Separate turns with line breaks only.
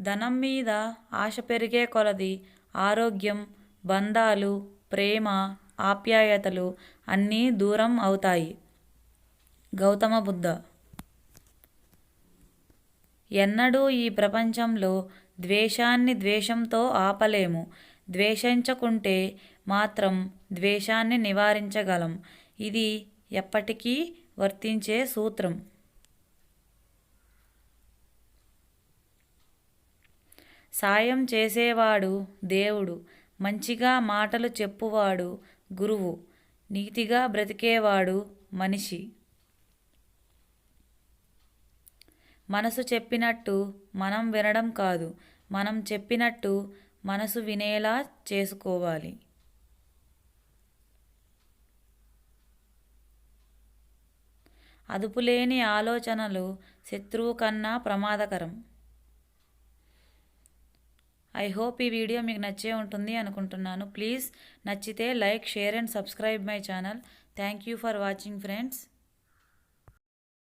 ధనం మీద ఆశ పెరిగే కొలది ఆరోగ్యం బంధాలు ప్రేమ ఆప్యాయతలు అన్నీ దూరం అవుతాయి. గౌతమ బుద్ధ. ఎన్నడూ ఈ ప్రపంచంలో ద్వేషాన్ని ద్వేషంతో ఆపలేము. ద్వేషించకుంటే మాత్రం ద్వేషాన్ని నివారించగలం. ఇది ఎప్పటికీ వర్తించే సూత్రం. సాయం చేసేవాడు దేవుడు మంచిగా మాటలు చెప్పువాడు గురువు నీతిగా బ్రతికేవాడు మనిషి. మనసు చెప్పినట్టు మనం వినడం కాదు మనం చెప్పినట్టు మనసు వినేలా చేసుకోవాలి. అదుపులేని ఆలోచనలు శత్రువు కన్నా ప్రమాదకరం. ఐ హోప్ ఈ వీడియో మీకు నచ్చే ఉంటుంది అనుకుంటున్నాను. ప్లీజ్ నచ్చితే like share and subscribe my channel. Thank you for watching friends.